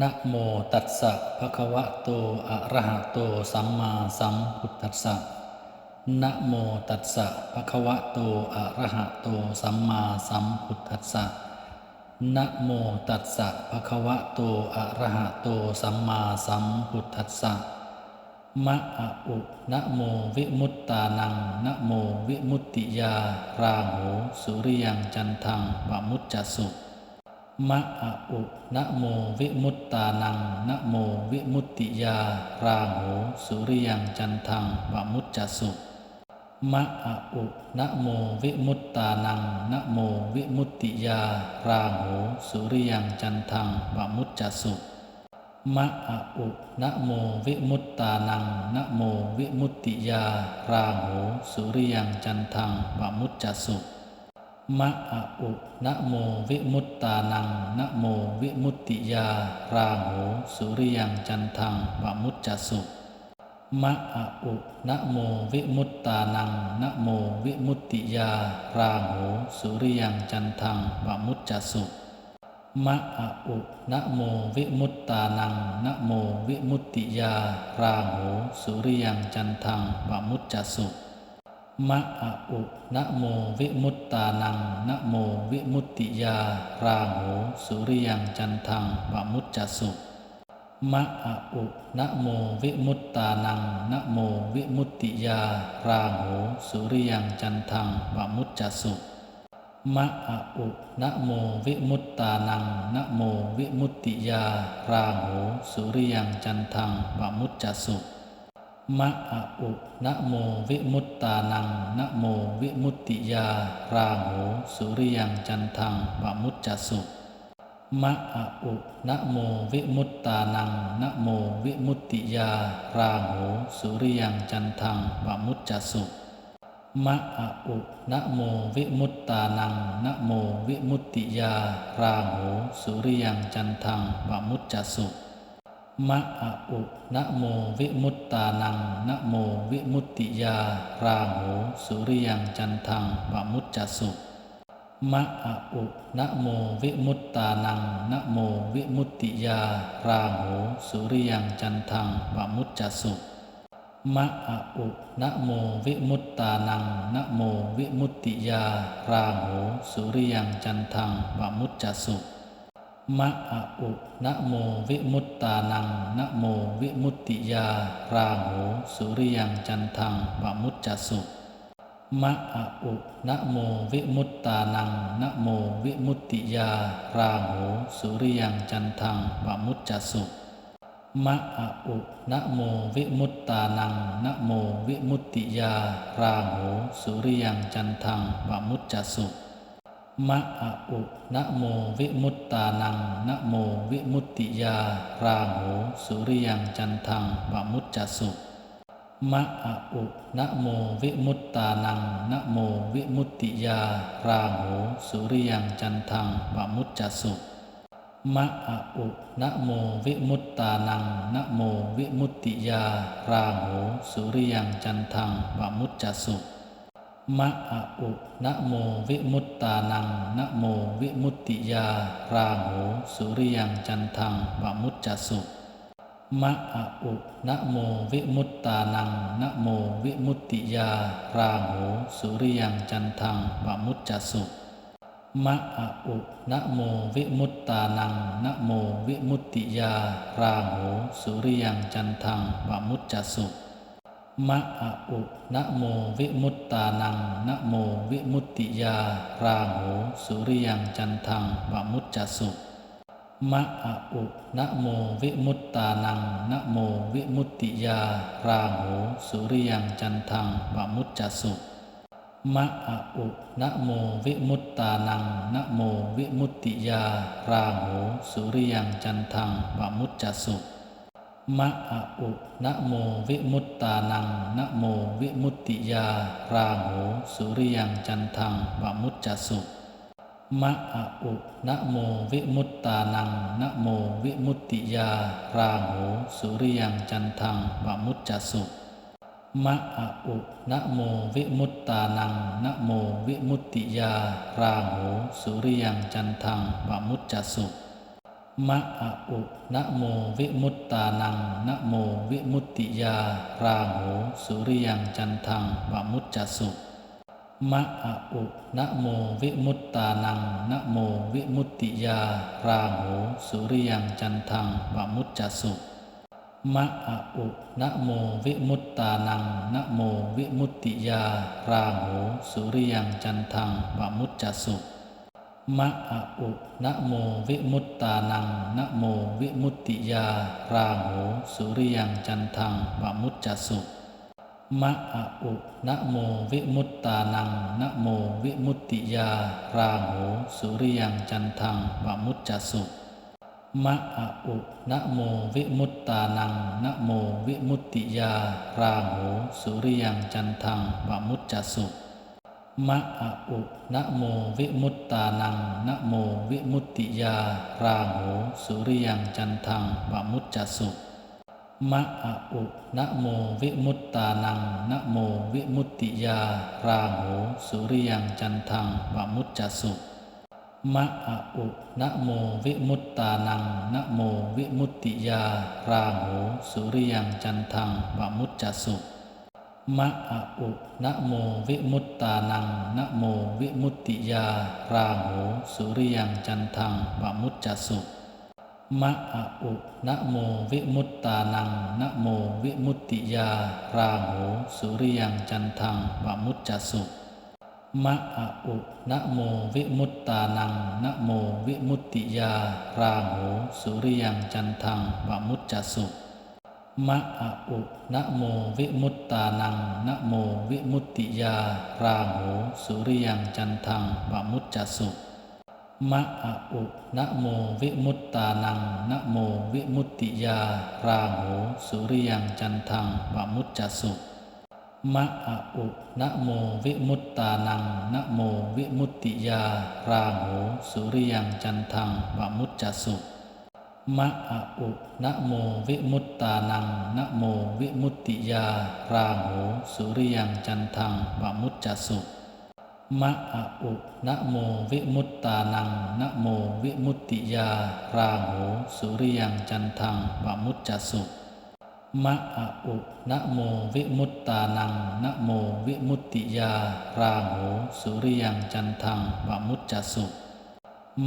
นะโมตัสสะภะคะวะโต อะระหะโต สัมมาสัมพุทธัสสะ นะโมตัสสะภะคะวะโต อะระหะโต สัมมาสัมพุทธัสสะ นะโมตัสสะภะคะวะโต อะระหะโต สัมมาสัมพุทธัสสะ มะอะอุนะโมวิมุตตานัง นะโมวิมุตติยา ราโหสุริยังจันทังปะมุจจสุ มะอะอุนะโมวิมุตตานังนะโมวิมุตติยา ราโหสุริยังจันทังปะมุจจสุมะอะอุนะโมวิมุตตานังนะโมวิมุตติยา ราโหสุริยังจันทังปะมุจจสุมะอะอุนะโมวิมุตตานังนะโมวิมุตติยา ราโหสุริยังจันทังปะมุจจสุ มะอะอุนะโมวิมุตตานังนะโมวิมุตติยา ราโหสุริยังจันทังปะมุจจสุมะอะอุนะโมวิมุตตานังนะโมวิมุตติยา ราโหสุริยังจันทังปะมุจจสุมะอะอุนะโมวิมุตตานังนะโมวิมุตติยา ราโหสุริยังจันทังปะมุจจสุ มะอะอุนะโมวิมุตตานังนะโมวิมุตติยา ราโหสุริยังจันทังปะมุจจสุมะอะอุนะโมวิมุตตานังนะโมวิมุตติยา ราโหสุริยังจันทังปะมุจจสุมะอะอุนะโมวิมุตตานังนะโมวิมุตติยา ราโหสุริยังจันทังปะมุจจสุ มะอะอุนะโมวิมุตตานังนะโมวิมุตติยา ราโหสุริยังจันทังปะมุจจสุมะอะอุนะโมวิมุตตานังนะโมวิมุตติยา ราโหสุริยังจันทังปะมุจจสุมะอะอุนะโมวิมุตตานังนะโมวิมุตติยา ราโหสุริยังจันทังปะมุจจสุ มะอะอุนะโมวิมุตตานังนะโมวิมุตติยา ราโหสุริยังจันทังปะมุจจสุมะอะอุนะโมวิมุตตานังนะโมวิมุตติยา ราโหสุริยังจันทังปะมุจจสุมะอะอุนะโมวิมุตตานังนะโมวิมุตติยา ราโหสุริยังจันทังปะมุจจสุ มะอะอุนะโมวิมุตตานังนะโมวิมุตติยา ราโหสุริยังจันทังปะมุจจสุมะอะอุนะโมวิมุตตานังนะโมวิมุตติยา ราโหสุริยังจันทังปะมุจจสุมะอะอุนะโมวิมุตตานังนะโมวิมุตติยา ราโหสุริยังจันทังปะมุจจสุ มะอะอุนะโมวิมุตตานังนะโมวิมุตติยา ราโหสุริยังจันทังปะมุจจสุมะอะอุนะโมวิมุตตานังนะโมวิมุตติยา ราโหสุริยังจันทังปะมุจจสุมะอะอุนะโมวิมุตตานังนะโมวิมุตติยา ราโหสุริยังจันทังปะมุจจสุ มะอะอุนะโมวิมุตตานังนะโมวิมุตติยา ราโหสุริยังจันทังปะมุจจสุมะอะอุนะโมวิมุตตานังนะโมวิมุตติยา ราโหสุริยังจันทังปะมุจจสุมะอะอุนะโมวิมุตตานังนะโมวิมุตติยา ราโหสุริยังจันทังปะมุจจสุ มะอะอุนะโมวิมุตตานังนะโมวิมุตติยา ราโหสุริยังจันทังปะมุจจสุมะอะอุนะโมวิมุตตานังนะโมวิมุตติยา ราโหสุริยังจันทังปะมุจจสุมะอะอุนะโมวิมุตตานังนะโมวิมุตติยา ราโหสุริยังจันทังปะมุจจสุ มะอะอุนะโมวิมุตตานังนะโมวิมุตติยา ราโหสุริยังจันทังปะมุจจสุมะอะอุนะโมวิมุตตานังนะโมวิมุตติยา ราโหสุริยังจันทังปะมุจจสุมะอะอุนะโมวิมุตตานังนะโมวิมุตติยา ราโหสุริยังจันทังปะมุจจสุ มะอะอุนะโมวิมุตตานังนะโมวิมุตติยา ราโหสุริยังจันทังวมุจจสุมะอะอุนะโมวิมุตตานังนะโมวิมุตติยา ราโหสุริยังจันทังวมุจจสุมะอะอุนะโมวิมุตตานังนะโมวิมุตติยา ราโหสุริยังจันทังวมุจจสุ มะอะอุนะโมวิมุตตานังนะโมวิมุตติยา ราโหสุริยังจันทังวมุจจสุมะอะอุนะโมวิมุตตานังนะโมวิมุตติยา ราโหสุริยังจันทังวมุจจสุมะอะอุนะโมวิมุตตานังนะโมวิมุตติยา ราโหสุริยังจันทังวมุจจสุ มะอะอุนะโมวิมุตตานังนะโมวิมุตติยา ราโหสุริยังจันทังวมุจจสุมะอะอุนะโมวิมุตตานังนะโมวิมุตติยา ราโหสุริยังจันทังวมุจจสุมะอะอุนะโมวิมุตตานังนะโมวิมุตติยา ราโหสุริยังจันทังวมุจจสุ มะอะอุนะโมวิมุตตานังนะโมวิมุตติยา ราโหสุริยังจันทังวมุจจสุมะอะอุนะโมวิมุตตานังนะโมวิมุตติยา ราโหสุริยังจันทังวมุจจสุมะอะอุนะโมวิมุตตานังนะโมวิมุตติยา ราโหสุริยังจันทังวมุจจสุ มะอะอุนะโมวิมุตตานังนะโมวิมุตติยา ราโหสุริยังจันทังวมุจจสุมะอะอุนะโมวิมุตตานังนะโมวิมุตติยา ราโหสุริยังจันทังวมุจจสุมะอะอุนะโมวิมุตตานังนะโมวิมุตติยา ราโหสุริยังจันทังวมุจจสุ มะอะอุนะโมวิมุตตานังนะโมวิมุตติยา ราโหสุริยังจันทังวมุจจสุมะอะอุนะโมวิมุตตานังนะโมวิมุตติยา ราโหสุริยังจันทังวมุจจสุมะอะอุนะโมวิมุตตานังนะโมวิมุตติยา ราโหสุริยังจันทังวมุจจสุ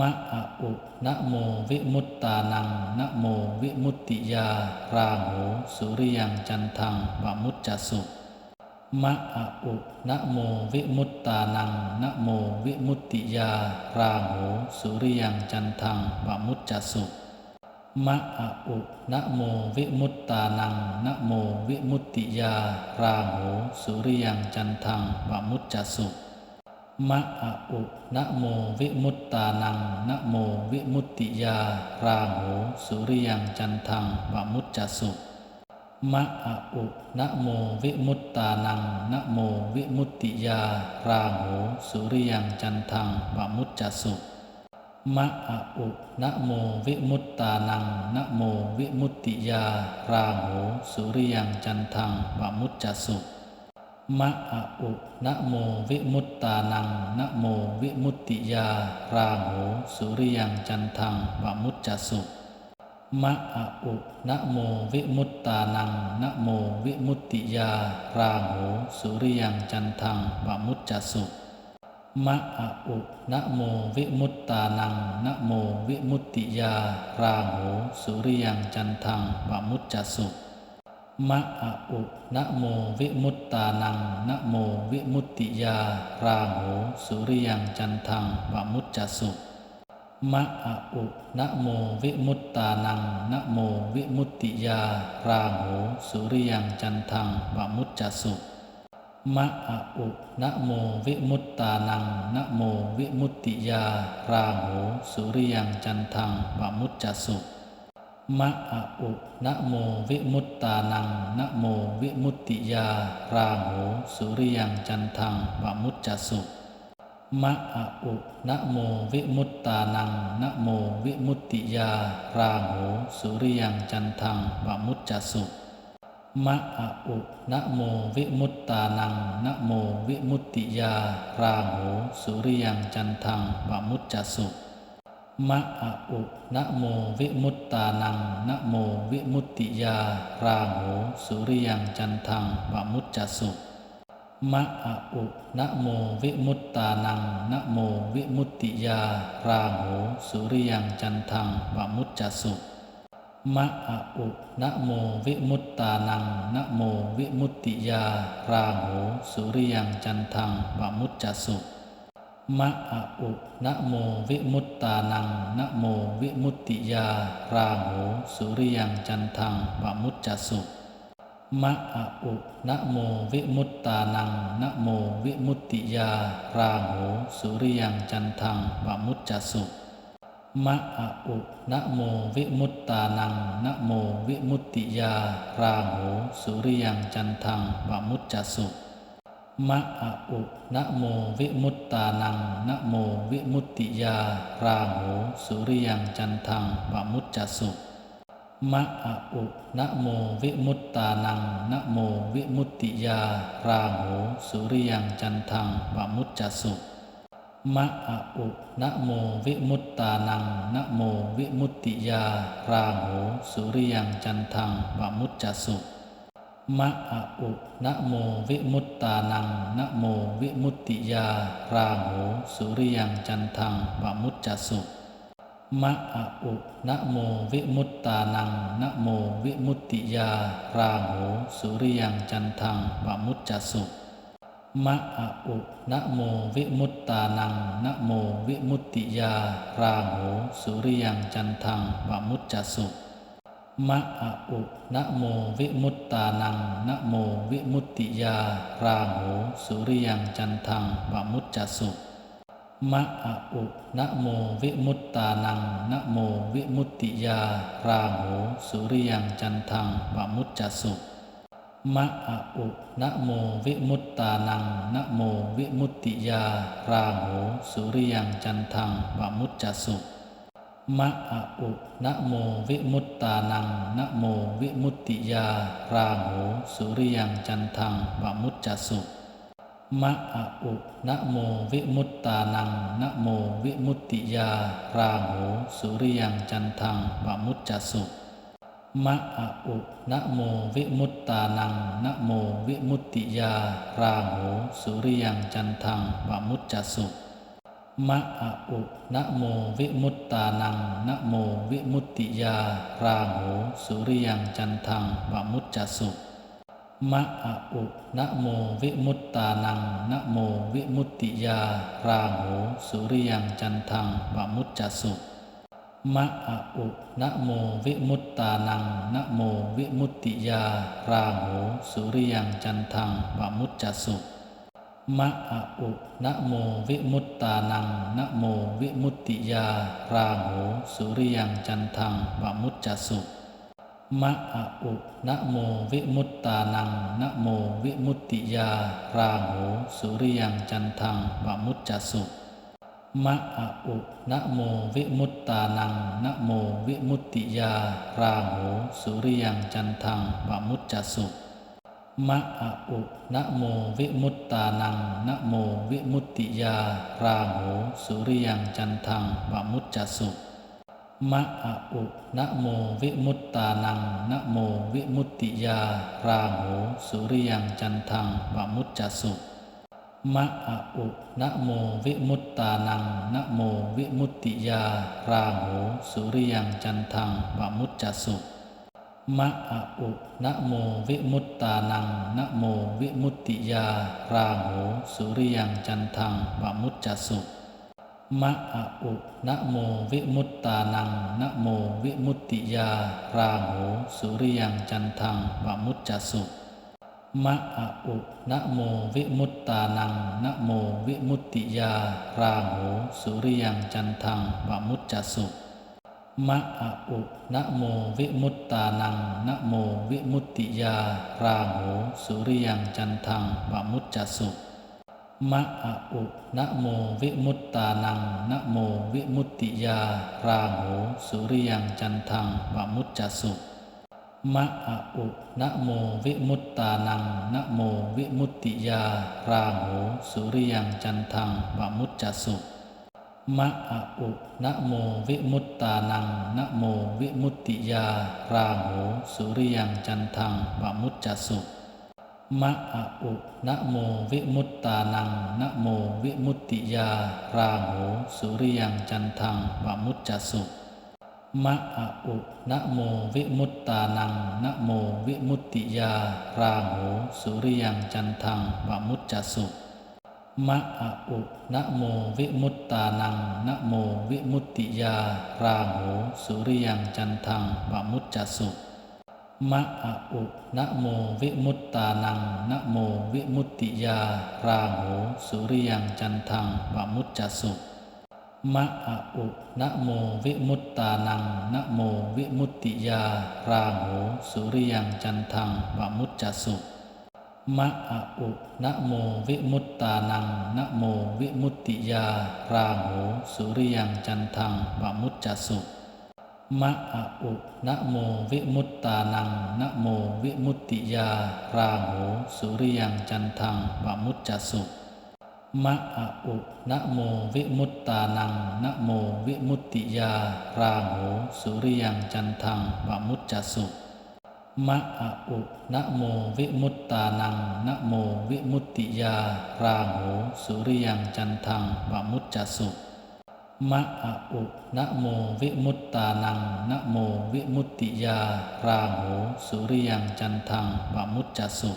มะอะอุนะโมวิมุตตานังนะโมวิมุตติยา ราโหสุริยังจันทังวมุจจสุมะอะอุนะโมวิมุตตานังนะโมวิมุตติยา ราโหสุริยังจันทังวมุจจสุมะอะอุนะโมวิมุตตานังนะโมวิมุตติยา ราโหสุริยังจันทังวมุจจสุ มะอะอุนะโมวิมุตตานังนะโมวิมุตติยา ราโหสุริยังจันทังวมุจจสุมะอะอุนะโมวิมุตตานังนะโมวิมุตติยา ราโหสุริยังจันทังวมุจจสุมะอะอุนะโมวิมุตตานังนะโมวิมุตติยา ราโหสุริยังจันทังวมุจจสุ มะอะอุนะโมวิมุตตานังนะโมวิมุตติยา ราโหสุริยังจันทังวมุจจสุมะอะอุนะโมวิมุตตานังนะโมวิมุตติยา ราโหสุริยังจันทังวมุจจสุมะอะอุนะโมวิมุตตานังนะโมวิมุตติยา ราโหสุริยังจันทังวมุจจสุ มะอะอุนะโมวิมุตตานังนะโมวิมุตติยา ราโหสุริยังจันทังวมุจจสุมะอะอุนะโมวิมุตตานังนะโมวิมุตติยา ราโหสุริยังจันทังวมุจจสุมะอะอุนะโมวิมุตตานังนะโมวิมุตติยา ราโหสุริยังจันทังวมุจจสุ มะอะอุนะโมวิมุตตานังนะโมวิมุตติยา ราโหสุริยังจันทังวมุจจสุมะอะอุนะโมวิมุตตานังนะโมวิมุตติยา ราโหสุริยังจันทังวมุจจสุมะอะอุนะโมวิมุตตานังนะโมวิมุตติยา ราโหสุริยังจันทังวมุจจสุ มะอะอุนะโมวิมุตตานังนะโมวิมุตติยา ราโหสุริยังจันทังปะมุจจสุมะอะอุนะโมวิมุตตานังนะโมวิมุตติยา ราโหสุริยังจันทังปะมุจจสุมะอะอุนะโมวิมุตตานังนะโมวิมุตติยา ราโหสุริยังจันทังปะมุจจสุ มะอะอุนะโมวิมุตตานังนะโมวิมุตติยา ราโหสุริยังจันทังปะมุจจสุมะอะอุนะโมวิมุตตานังนะโมวิมุตติยา ราโหสุริยังจันทังปะมุจจสุมะอะอุนะโมวิมุตตานังนะโมวิมุตติยา ราโหสุริยังจันทังปะมุจจสุ มะอะอุนะโมวิมุตตานังนะโมวิมุตติยา ราโหสุริยังจันทังปะมุจจสุมะอะอุนะโมวิมุตตานังนะโมวิมุตติยา ราโหสุริยังจันทังปะมุจจสุมะอะอุนะโมวิมุตตานังนะโมวิมุตติยา ราโหสุริยังจันทังปะมุจจสุ มะอะอุนะโมวิมุตตานังนะโมวิมุตติยา ราโหสุริยังจันทังปะมุจจสุมะอะอุนะโมวิมุตตานังนะโมวิมุตติยา ราโหสุริยังจันทังปะมุจจสุมะอะอุนะโมวิมุตตานังนะโมวิมุตติยา ราโหสุริยังจันทังปะมุจจสุ มะอะอุนะโมวิมุตตานังนะโมวิมุตติยา ราโหสุริยังจันทังปะมุจจสุมะอะอุนะโมวิมุตตานังนะโมวิมุตติยา ราโหสุริยังจันทังปะมุจจสุมะอะอุนะโมวิมุตตานังนะโมวิมุตติยา ราโหสุริยังจันทังปะมุจจสุ มะอะอุนะโมวิมุตตานังนะโมวิมุตติยา ราโหสุริยังจันทังปะมุจจสุมะอะอุนะโมวิมุตตานังนะโมวิมุตติยา ราโหสุริยังจันทังปะมุจจสุมะอะอุนะโมวิมุตตานังนะโมวิมุตติยา ราโหสุริยังจันทังปะมุจจสุ มะอะอุนะโมวิมุตตานังนะโมวิมุตติยา ราโหสุริยังจันทังปะมุจจสุมะอะอุนะโมวิมุตตานังนะโมวิมุตติยา ราโหสุริยังจันทังปะมุจจสุมะอะอุนะโมวิมุตตานังนะโมวิมุตติยา ราโหสุริยังจันทังปะมุจจสุ มะอะอุนะโมวิมุตตานังนะโมวิมุตติยา ราโหสุริยังจันทังปะมุจจสุมะอะอุนะโมวิมุตตานังนะโมวิมุตติยา ราโหสุริยังจันทังปะมุจจสุมะอะอุนะโมวิมุตตานังนะโมวิมุตติยา ราโหสุริยังจันทังปะมุจจสุ มะอะอุนะโมวิมุตตานังนะโมวิมุตติยา ราโหสุริยังจันทังปะมุจจสุมะอะอุนะโมวิมุตตานังนะโมวิมุตติยา ราโหสุริยังจันทังปะมุจจสุมะอะอุนะโมวิมุตตานังนะโมวิมุตติยา ราโหสุริยังจันทังปะมุจจสุ มะอะอุนะโมวิมุตตานังนะโมวิมุตติยา ราโหสุริยังจันทังปะมุจจสุมะอะอุนะโมวิมุตตานังนะโมวิมุตติยา ราโหสุริยังจันทังปะมุจจสุมะอะอุนะโมวิมุตตานังนะโมวิมุตติยา ราโหสุริยังจันทังปะมุจจสุ มะอะอุนะโมวิมุตตานังนะโมวิมุตติยา ราโหสุริยังจันทังปะมุจจสุมะอะอุนะโมวิมุตตานังนะโมวิมุตติยา ราโหสุริยังจันทังปะมุจจสุมะอะอุนะโมวิมุตตานังนะโมวิมุตติยา ราโหสุริยังจันทังปะมุจจสุ มะอะอุนะโมวิมุตตานังนะโมวิมุตติยา ราหูสุริยังจันทังปะมุจจสุมะอะอุนะโมวิมุตตานังนะโมวิมุตติยา ราหูสุริยังจันทังปะมุจจสุมะอะอุนะโมวิมุตตานังนะโมวิมุตติยา ราหูสุริยังจันทังปะมุจจสุ มะอะอุนะโมวิมุตตานังนะโมวิมุตติยา ราหูสุริยังจันทังปะมุจจสุมะอะอุนะโมวิมุตตานังนะโมวิมุตติยา ราหูสุริยังจันทังปะมุจจสุมะอะอุนะโมวิมุตตานังนะโมวิมุตติยา ราหูสุริยังจันทังปะมุจจสุ มะอะอุนะโมวิมุตตานังนะโมวิมุตติยา ราหูสุริยังจันทังปะมุจจสุมะอะอุนะโมวิมุตตานังนะโมวิมุตติยา ราหูสุริยังจันทังปะมุจจสุมะอะอุนะโมวิมุตตานังนะโมวิมุตติยา ราหูสุริยังจันทังปะมุจจสุ มะอะอุนะโมวิมุตตานังนะโมวิมุตติยา ราหูสุริยังจันทังปะมุจจสุมะอะอุนะโมวิมุตตานังนะโมวิมุตติยา ราหูสุริยังจันทังปะมุจจสุ